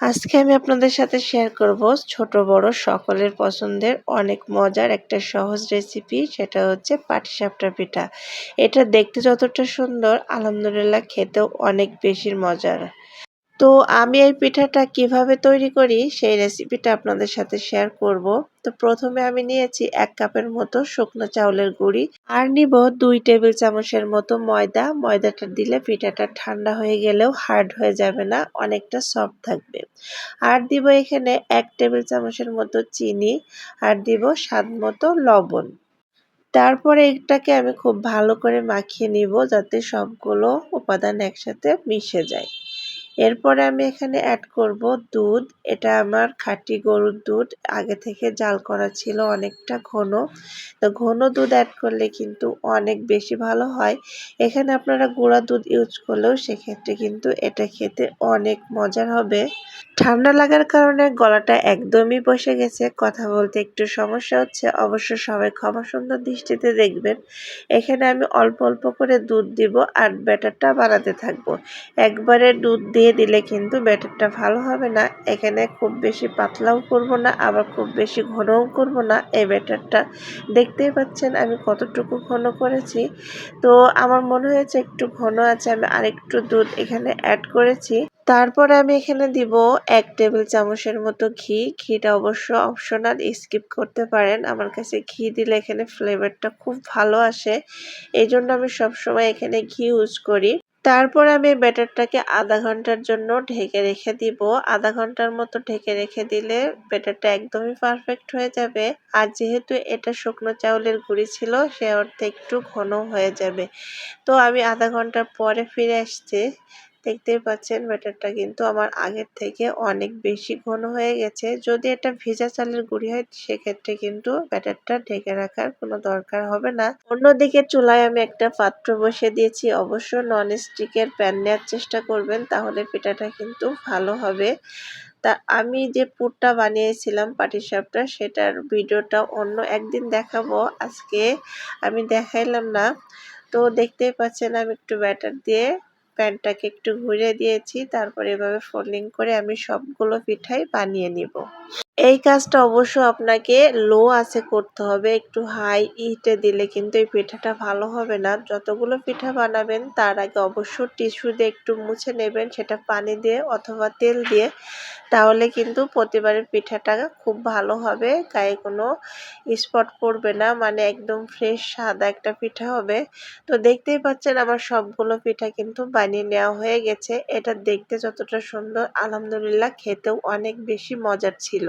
আজকে আমি আপনাদের সাথে শেয়ার করব ছোট, বড়, সকলের পছন্দের অনেক মজার একটা সহজ রেসিপি সেটা হচ্ছে পাটিসাপটা পিঠা। এটা দেখতে যতটা সুন্দর, আলহামদুলিল্লাহ খেতেও অনেক বেশি মজার। তো আমি এই পিঠাটা কীভাবে তৈরি করি সেই রেসিপিটা আপনাদের সাথে শেয়ার করব। তো প্রথমে আমি নিয়েছি এক কাপের মতো শুকনো চাউলের গুঁড়ি আর নিব দুই টেবিল চামচের মতো ময়দা। ময়দাটা দিলে পিঠাটা ঠান্ডা হয়ে গেলেও হার্ড হয়ে যাবে না, অনেকটা সফট থাকবে। আর দিব এখানে এক টেবিল চামচের মতো চিনি আর দিব স্বাদ মতো লবণ। তারপরে এটাকে আমি খুব ভালো করে মাখিয়ে নিব যাতে সবগুলো উপাদান একসাথে মিশে যায়। এরপরে আমি এখানে অ্যাড করব দুধ। এটা আমার খাঁটি গরুর দুধ। আগে থেকে জাল করা ছিল অনেকটা ঘন। তো ঘন দুধ অ্যাড করলে কিন্তু অনেক বেশি ভালো হয়। এখানে আপনারা গুঁড়া দুধ ইউজ করলেও সেক্ষেত্রে কিন্তু এটা খেতে অনেক মজার হবে। ঠান্ডা লাগার কারণে গলাটা একদমই বসে গেছে। কথা বলতে একটু সমস্যা হচ্ছে। অবশ্য সবাই ক্ষমা সুন্দর দৃষ্টিতে দেখবেন। এখানে আমি অল্প অল্প করে দুধ দিব আর ব্যাটারটা বানাতে থাকব। একবারে দুধ দিয়ে দিলে কিন্তু ব্যাটারটা ভালো হবে না। এখানে খুব বেশি পাতলাও করব না, আবার খুব বেশি ঘনও করব না। এই ব্যাটারটা দেখতেই পাচ্ছেন আমি কতটুকু ঘন করেছি। তো আমার মনে হয়েছে একটু ঘন আছে, আমি আরেকটু দুধ এখানে অ্যাড করেছি। তারপরে আমি এখানে দিব এক টেবিল চামচের মতো ঘি। ঘিটা অবশ্য অপশনাল স্কিপ করতে পারেন। আমার কাছে ঘি দিলে এখানে ফ্লেভারটা খুব ভালো আসে। এই জন্য আমি সবসময় এখানে ঘি ইউজ করি। তারপর আমি ব্যাটারটাকে আধা ঘণ্টার জন্য ঢেকে রেখে দিব। আধা ঘণ্টার মতো ঢেকে রেখে দিলে ব্যাটারটা একদমই পারফেক্ট হয়ে যাবে। আর যেহেতু এটা শুকনো চাউলের গুঁড়ি ছিল, সে অর্থে একটু ঘন হয়ে যাবে। তো আমি আধা ঘণ্টার পরে ফিরে আসছি। দেখতেই পাচ্ছেন ব্যাটারটা কিন্তু আমার আগের থেকে অনেক বেশি ঘন হয়ে গেছে। যদি এটা ভেজা চালের গুঁড়ি হয়, সেক্ষেত্রে কিন্তু ব্যাটারটা ঢেকে রাখার কোনো দরকার হবে না। অন্যদিকে চুলায় আমি একটা পাত্র বসিয়ে দিয়েছি। অবশ্য নন স্টিকের প্যান নেওয়ার চেষ্টা করবেন, তাহলে পিঠাটা কিন্তু ভালো হবে। তা আমি যে পুরটা বানিয়েছিলাম পাটিসাপটা সেটার ভিডিওটা অন্য একদিন দেখাবো। আজকে আমি দেখাইলাম না। তো দেখতেই পাচ্ছেন আমি একটু ব্যাটার দিয়ে প্যানটাকে একটু ঘুরে দিয়েছি তারপর এভাবে ফোল্ডিং করে আমি সবগুলো পিঠাই বানিয়ে নিব। এই কাজটা অবশ্য আপনাকে লো আছে করতে হবে, একটু হাই ইটে দিলে কিন্তু এই পিঠাটা ভালো হবে না। যতগুলো পিঠা বানাবেন, তার আগে অবশ্য টিস্যু দিয়ে একটু মুছে নেবেন, সেটা পানি দিয়ে অথবা তেল দিয়ে, তাহলে কিন্তু প্রতিবারের পিঠাটা খুব ভালো হবে। গায়ে কোনো স্পট পড়বে না মানে একদম ফ্রেশ সাদা একটা পিঠা হবে। তো দেখতেই পাচ্ছেন আমার সবগুলো পিঠা কিন্তু বানিয়ে নেওয়া হয়ে গেছে। এটা দেখতে যতটা সুন্দর, আলহামদুলিল্লাহ খেতেও অনেক বেশি মজার ছিল।